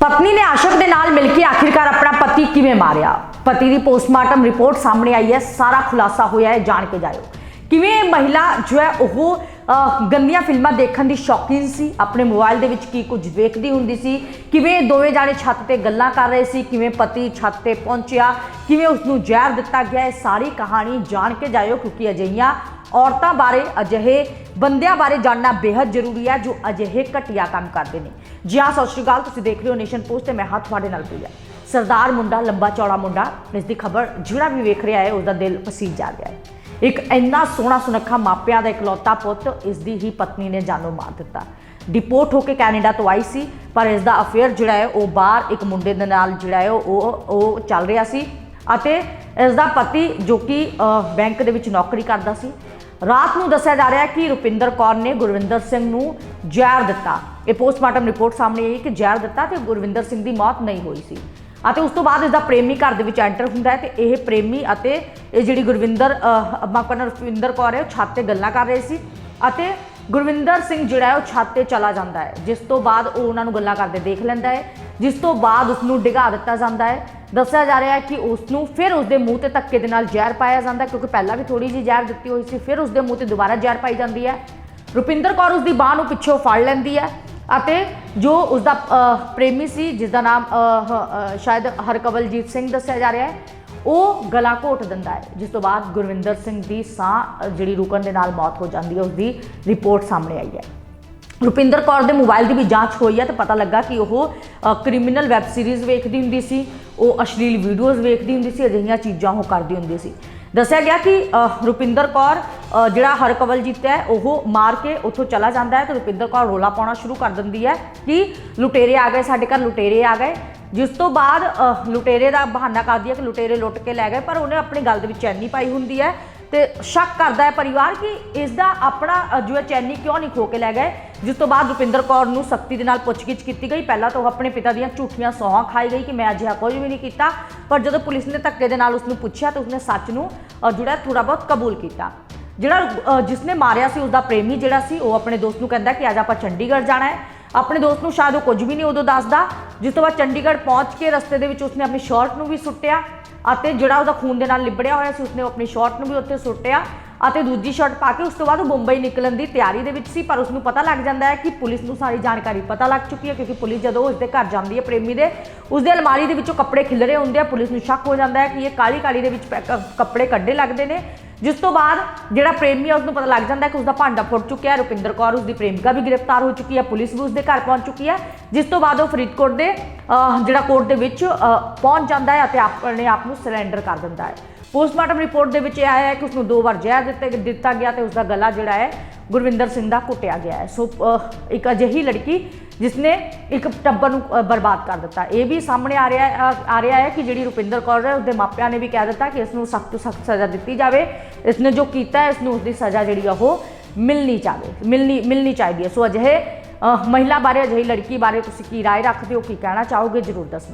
ਪਤਨੀ ਨੇ ਆਸ਼ਕ ਦੇ ਨਾਲ ਮਿਲ ਕੇ ਆਖਿਰਕਾਰ ਆਪਣਾ ਪਤੀ ਕਿਵੇਂ ਮਾਰਿਆ? ਪਤੀ ਦੀ ਪੋਸਟਮਾਰਟਮ ਰਿਪੋਰਟ ਸਾਹਮਣੇ ਆਈ ਹੈ ਸਾਰਾ ਖੁਲਾਸਾ ਹੋਇਆ ਹੈ ਜਾਣ ਕੇ ਜਾਇਓ। ਕਿਵੇਂ ਇਹ ਮਹਿਲਾ ਜੋ ਹੈ ਉਹ ਅਹ, ਗੰਦੀਆਂ ਫਿਲਮਾਂ ਦੇਖਣ ਦੀ ਸ਼ੌਕੀਨ ਸੀ? ਆਪਣੇ ਮੋਬਾਈਲ ਦੇ ਵਿੱਚ ਕੀ ਕੁਝ ਵੇਖਦੀ ਹੁੰਦੀ ਸੀ? ਕਿਵੇਂ ਇਹ ਦੋਵੇਂ ਜਾਣੇ ਛੱਤ ਤੇ ਗੱਲਾਂ ਕਰ ਰਹੇ ਸੀ? ਕਿਵੇਂ ਪਤੀ ਛੱਤ ਤੇ ਪਹੁੰਚਿਆ? ਕਿਵੇਂ ਉਸ ਨੂੰ ਜ਼ਹਿਰ ਦਿੱਤਾ ਗਿਆ? ਇਹ ਸਾਰੀ ਕਹਾਣੀ ਜਾਣ ਕੇ ਜਾਇਓ ਕਿਉਂਕਿ ਅਜਿਹੀਆਂ ਔਰਤਾਂ ਬਾਰੇ ਅਜਿਹੇ ਬੰਦਿਆਂ ਬਾਰੇ ਜਾਣਨਾ ਬੇहद ਜ਼ਰੂਰੀ ਹੈ ਜੋ ਅਜਿਹੇ ਘਟੀਆ ਕੰਮ ਕਰਦੇ ਨੇ। ਜੀ ਹਾਂ, ਸਤਿ ਸ਼੍ਰੀ ਅਕਾਲ, ਤੁਸੀਂ ਦੇਖ ਰਹੇ ਹੋ ਨੇਸ਼ਨ ਪੋਸਟ ਤੇ ਮੈਂ ਹਾਂ ਤੁਹਾਡੇ ਨਾਲ ਪ੍ਰਿਆ। ਸਰਦਾਰ ਮੁੰਡਾ, ਲੰਬਾ ਚੌੜਾ ਮੁੰਡਾ, ਇਸ ਦੀ ਖਬਰ ਜਿਹੜਾ ਵੀ ਵੇਖ ਰਿਹਾ ਹੈ ਉਸ ਦਾ ਦਿਲ ਪਸੀਜ ਜਾ ਰਿਹਾ ਹੈ। ਇੱਕ ਇੰਨਾ ਸੋਹਣਾ ਸੁਨੱਖਾ ਮਾਪਿਆਂ ਦਾ ਇਕਲੌਤਾ ਪੁੱਤ, ਇਸ ਦੀ ਹੀ ਪਤਨੀ ਨੇ ਜਾਨੋਂ ਮਾਰ ਦਿੱਤਾ। ਡਿਪੋਰਟ ਹੋ ਕੇ ਕੈਨੇਡਾ ਤੋਂ ਆਈ ਸੀ, ਪਰ ਇਸ ਦਾ ਅਫੇਅਰ ਜਿਹੜਾ ਹੈ, ਉਹ ਬਾਹਰ ਇੱਕ ਮੁੰਡੇ ਦੇ ਨਾਲ ਜਿਹੜਾ ਹੈ, ਉਹ ਉਹ ਚੱਲ ਰਿਹਾ ਸੀ। ਅਤੇ ਇਸ ਦਾ ਪਤੀ ਜੋ ਕਿ ਬੈਂਕ ਦੇ ਵਿੱਚ ਨੌਕਰੀ ਕਰਦਾ ਸੀ। ਰਾਤ ਨੂੰ ਦੱਸਿਆ ਜਾ ਰਿਹਾ ਹੈ ਕਿ ਰੁਪਿੰਦਰ ਕੌਰ ਨੇ ਗੁਰਵਿੰਦਰ ਸਿੰਘ ਨੂੰ ਜ਼ਹਿਰ ਦਿੱਤਾ। ਇਹ ਪੋਸਟਮਾਰਟਮ ਰਿਪੋਰਟ ਸਾਹਮਣੇ ਆਈ ਕਿ ਜ਼ਹਿਰ ਦਿੱਤਾ ਤੇ ਗੁਰਵਿੰਦਰ ਸਿੰਘ ਦੀ ਮੌਤ ਨਹੀਂ ਹੋਈ ਸੀ। ਅਤੇ ਉਸ ਤੋਂ ਬਾਅਦ ਇਸ ਦਾ ਪ੍ਰੇਮੀ ਘਰ ਦੇ ਵਿੱਚ ਐਂਟਰ ਹੁੰਦਾ ਹੈ ਤੇ ਇਹ ਪ੍ਰੇਮੀ ਅਤੇ ਇਹ ਜਿਹੜੀ ਗੁਰਵਿੰਦਰ ਮਾਪਨ ਰੁਪਿੰਦਰ ਕੌਰ ਹੈ, ਉਹ ਛੱਤ ਤੇ ਗੱਲਾਂ ਕਰ ਰਹੇ ਸੀ ਅਤੇ ਗੁਰਵਿੰਦਰ ਸਿੰਘ ਜਿਹੜਾ ਹੈ, ਉਹ ਛੱਤ ਤੇ ਚਲਾ ਜਾਂਦਾ ਹੈ। ਜਿਸ ਤੋਂ ਬਾਅਦ ਉਹ ਉਹਨਾਂ ਨੂੰ ਗੱਲਾਂ ਕਰਦੇ ਦੇਖ ਲੈਂਦਾ ਹੈ। ਜਿਸ ਤੋਂ ਬਾਅਦ ਉਸ ਨੂੰ ਡਿਗਾ ਦਿੱਤਾ ਜਾਂਦਾ ਹੈ। ਦੱਸਿਆ ਜਾ ਰਿਹਾ ਹੈ ਕਿ ਉਸ ਨੂੰ ਫਿਰ ਉਸ ਦੇ ਮੂੰਹ ਤੇ ਧੱਕੇ ਦੇ ਨਾਲ ਜ਼ਹਿਰ ਪਾਇਆ ਜਾਂਦਾ ਕਿਉਂਕਿ ਪਹਿਲਾਂ ਵੀ ਥੋੜੀ ਜਿਹੀ ਜ਼ਹਿਰ ਦਿੱਤੀ ਹੋਈ ਸੀ, ਫਿਰ ਉਸ ਦੇ ਮੂੰਹ ਤੇ ਦੁਬਾਰਾ ਜ਼ਹਿਰ ਪਾਈ ਜਾਂਦੀ ਹੈ। ਰੁਪਿੰਦਰ ਕੌਰ ਉਸ ਦੀ ਬਾਹ ਨੂੰ ਪਿੱਛੋਂ ਫੜ ਲੈਂਦੀ ਹੈ ਅਤੇ ਜੋ ਉਸ ਦਾ ਪ੍ਰੇਮੀ ਸੀ ਜਿਸ ਦਾ ਨਾਮ ਸ਼ਾਇਦ ਹਰਕਵਲਜੀਤ ਸਿੰਘ ਦੱਸਿਆ ਜਾ ਰਿਹਾ ਹੈ, ਉਹ ਗਲਾ ਘੋਟ ਦਿੰਦਾ ਹੈ, ਜਿਸ ਤੋਂ ਬਾਅਦ ਗੁਰਵਿੰਦਰ ਸਿੰਘ ਦੀ ਸਾਹ ਜਿਹੜੀ ਰੁਕਣ ਦੇ ਨਾਲ ਮੌਤ ਹੋ ਜਾਂਦੀ ਹੈ ਉਸ ਦੀ ਰਿਪੋਰਟ ਸਾਹਮਣੇ ਆਈ ਹੈ। ਰੁਪਿੰਦਰ ਕੌਰ ਦੇ ਮੋਬਾਈਲ ਦੀ ਵੀ ਜਾਂਚ ਹੋਈ ਹੈ ਤੇ ਪਤਾ ਲੱਗਾ ਕਿ ਉਹ ਕ੍ਰਿਮੀਨਲ ਵੈਬ ਸੀਰੀਜ਼ ਵੇਖਦੀ ਹੁੰਦੀ ਸੀ। ਉਹ ਅਸ਼ਲੀਲ ਵੀਡੀਓਜ਼ ਵੇਖਦੀ ਹੁੰਦੀ ਸੀ, ਅਜਿਹੀਆਂ ਚੀਜ਼ਾਂ ਉਹ ਕਰਦੀ ਹੁੰਦੀ ਸੀ। ਦੱਸਿਆ ਗਿਆ ਕਿ ਰੁਪਿੰਦਰ ਕੌਰ ਜਿਹੜਾ ਹਰਕਵਲਜੀਤ ਹੈ, ਉਹ ਮਾਰ ਕੇ ਉੱਥੋਂ ਚਲਾ ਜਾਂਦਾ ਹੈ ਤੇ ਰੁਪਿੰਦਰ ਕੌਰ ਰੋਲਾ ਪਾਉਣਾ ਸ਼ੁਰੂ ਕਰ ਦਿੰਦੀ ਹੈ ਕਿ ਲੁਟੇਰੇ ਆ ਗਏ, ਸਾਡੇ ਘਰ ਲੁਟੇਰੇ ਆ ਗਏ। ਜਿਸ ਤੋਂ ਬਾਅਦ ਲੁਟੇਰੇ ਦਾ ਬਹਾਨਾ ਕਰਦੀ ਹੈ ਕਿ ਲੁਟੇਰੇ ਲੁੱਟ ਕੇ ਲੈ ਗਏ, ਪਰ ਉਹਨੇ ਆਪਣੀ ਗੱਲ ਦੇ ਵਿੱਚ ਚੈਨੀ ਪਾਈ ਹੁੰਦੀ ਹੈ। ਤੇ ਸ਼ੱਕ ਕਰਦਾ ਹੈ ਪਰਿਵਾਰ ਕਿ ਇਸ ਦਾ ਆਪਣਾ ਜੋ ਹੈ ਚੈਨੀ ਕਿਉਂ ਨਹੀਂ ਖੋ ਕੇ ਲੈ ਗਏ? ਜਿਸ ਤੋਂ ਬਾਅਦ ਰੁਪਿੰਦਰ ਕੌਰ ਨੂੰ ਸਖਤੀ ਦੇ ਨਾਲ ਪੁੱਛਗਿੱਛ ਕੀਤੀ ਗਈ। ਪਹਿਲਾਂ ਤਾਂ ਉਹ ਆਪਣੇ ਪਿਤਾ ਦੀਆਂ ਝੂਠੀਆਂ ਸੌਹਾਂ ਖਾਈ ਗਈ ਕਿ ਮੈਂ ਅਜਿਹਾ ਕੁਝ ਵੀ ਨਹੀਂ ਕੀਤਾ। ਪਰ ਜਦੋਂ ਪੁਲਿਸ ਨੇ ਧੱਕੇ ਦੇ ਨਾਲ ਉਸ ਨੂੰ ਪੁੱਛਿਆ ਤਾਂ ਉਸਨੇ ਸੱਚ ਨੂੰ ਅ, ਜਿਹੜਾ ਥੋੜਾ ਬਹੁਤ ਕਬੂਲ ਕੀਤਾ। ਜਿਹੜਾ ਜਿਸਨੇ ਮਾਰਿਆ ਸੀ ਉਸਦਾ ਪ੍ਰੇਮੀ ਜਿਹੜਾ ਸੀ ਉਹ ਆਪਣੇ ਦੋਸਤ ਨੂੰ ਕਹਿੰਦਾ ਕਿ ਅੱਜ ਆਪਾਂ ਚੰਡੀਗੜ੍ਹ ਜਾਣਾ ਹੈ। ਆਪਣੇ ਦੋਸਤ ਨੂੰ ਸ਼ਾਇਦ ਉਹ ਕੁਝ ਵੀ ਨਹੀਂ ਉਦੋਂ ਦੱਸਦਾ। ਜਿਸ ਤੋਂ ਬਾਅਦ ਚੰਡੀਗੜ੍ਹ ਪਹੁੰਚ ਕੇ ਰਸਤੇ ਦੇ ਵਿੱਚ ਉਸਨੇ ਆਪਣੀ ਸ਼ਰਟ ਨੂੰ ਵੀ ਸੁੱਟਿਆ। ਅਤੇ ਜਿਹੜਾ ਉਹਦਾ ਖੂਨ ਦੇ ਨਾਲ ਲਿਬੜਿਆ ਹੋਇਆ ਸੀ, ਉਸਨੇ ਆਪਣੀ ਸ਼ਰਟ ਨੂੰ ਵੀ ਉੱਥੇ ਸੁੱਟਿਆ ਅਤੇ ਦੂਜੀ ਸ਼ਰਟ ਪਾ ਕੇ ਉਸ ਤੋਂ ਬਾਅਦ ਉਹ ਮੁੰਬਈ ਨਿਕਲਣ ਦੀ ਤਿਆਰੀ ਦੇ ਵਿੱਚ ਸੀ, ਪਰ ਉਸ ਨੂੰ ਪਤਾ ਲੱਗ ਜਾਂਦਾ ਹੈ ਕਿ ਪੁਲਿਸ ਨੂੰ ਸਾਰੀ ਜਾਣਕਾਰੀ ਪਤਾ ਲੱਗ ਚੁੱਕੀ ਹੈ, ਕਿਉਂਕਿ ਪੁਲਿਸ ਜਦੋਂ ਉਸ ਦੇ ਘਰ ਜਾਂਦੀ ਹੈ ਪ੍ਰੇਮੀ ਦੇ ਉਸ ਦੇ ਅਲਮਾਰੀ ਦੇ ਵਿੱਚੋਂ ਕੱਪੜੇ ਖਿਲਰੇ ਹੁੰਦੇ ਆ, ਪੁਲਿਸ ਨੂੰ ਸ਼ੱਕ ਹੋ ਜਾਂਦਾ ਹੈ ਕਿ ਇਹ ਕਾਲੀ ਕਾਲੀ ਦੇ ਵਿੱਚ ਪੈ- ਕੱਪੜੇ ਕੱਢੇ ਲੱਗਦੇ ਨੇ। ਜਿਸ ਤੋਂ ਬਾਅਦ ਜਿਹੜਾ ਪ੍ਰੇਮੀ ਹੈ ਉਸ ਨੂੰ ਪਤਾ ਲੱਗ ਜਾਂਦਾ ਕਿ ਉਸ ਦਾ ਭਾਂਡਾ ਫੁੱਟ ਚੁੱਕਿਆ ਹੈ। ਰੁਪਿੰਦਰ ਕੌਰ ਉਸ ਦੀ ਪ੍ਰੇਮਿਕਾ ਵੀ ਗ੍ਰਿਫਤਾਰ ਹੋ ਚੁੱਕੀ ਹੈ, ਪੁਲਿਸ ਵੀ ਉਸ ਦੇ ਘਰ ਪਹੁੰਚ ਚੁੱਕੀ ਹੈ। ਜਿਸ ਤੋਂ ਬਾਅਦ ਉਹ ਫਰੀਦਕੋਟ ਦੇ ਜਿਹੜਾ ਕੋਰਟ ਦੇ ਵਿੱਚ ਪਹੁੰਚ ਜਾਂਦਾ ਹੈ ਅਤੇ ਆਪਣੇ ਆਪ ਨੂੰ ਸਰੈਂਡਰ ਕਰ ਦਿੰਦਾ ਹੈ। ਪੋਸਟਮਾਰਟਮ ਰਿਪੋਰਟ ਦੇ ਵਿੱਚ ਇਹ ਆਇਆ ਹੈ ਕਿ ਉਸ ਨੂੰ ਦੋ ਵਾਰ ਜ਼ਹਿਰ ਦਿੱਤੇ ਦਿੱਤਾ ਗਿਆ ਤੇ ਉਸ ਦਾ ਗਲਾ ਜਿਹੜਾ ਹੈ ਗੁਰਵਿੰਦਰ ਸਿੰਘ ਦਾ ਕੁੱਟਿਆ ਗਿਆ ਹੈ। ਸੋ ਇੱਕ ਅਜਿਹੀ ਲੜਕੀ ਜਿਸਨੇ ਇੱਕ ਟੱਬਰ ਨੂੰ ਬਰਬਾਦ ਕਰ ਦਿੱਤਾ। ਇਹ ਵੀ ਸਾਹਮਣੇ ਆ ਰਿਹਾ ਆ ਰਿਹਾ ਹੈ ਕਿ ਜਿਹੜੀ ਰੁਪਿੰਦਰ ਕੌਰ ਹੈ, ਉਸਦੇ ਮਾਪਿਆਂ ਨੇ ਵੀ ਕਹਿ ਦਿੱਤਾ ਕਿ ਇਸ ਨੂੰ ਸਖਤ ਤੋਂ ਸਖਤ ਸਜ਼ਾ ਦਿੱਤੀ ਜਾਵੇ। ਇਸ ਨੇ ਜੋ ਕੀਤਾ ਹੈ ਇਸ ਨੂੰ ਉਸਦੀ ਸਜ਼ਾ ਜਿਹੜੀ ਆ ਉਹ ਮਿਲਣੀ ਚਾਹੀਏ ਮਿਲਣੀ ਮਿਲਣੀ ਚਾਹੀਦੀ ਹੈ। ਸੋ ਅਜਿਹੇ ਮਹਿਲਾ ਬਾਰੇ ਅਜਿਹੀ ਲੜਕੀ ਬਾਰੇ ਤੁਸੀਂ ਕੀ ਰਾਏ ਰੱਖਦੇ ਹੋ, ਕੀ ਕਹਿਣਾ ਚਾਹੋਗੇ, ਜਰੂਰ ਦੱਸਣਾ।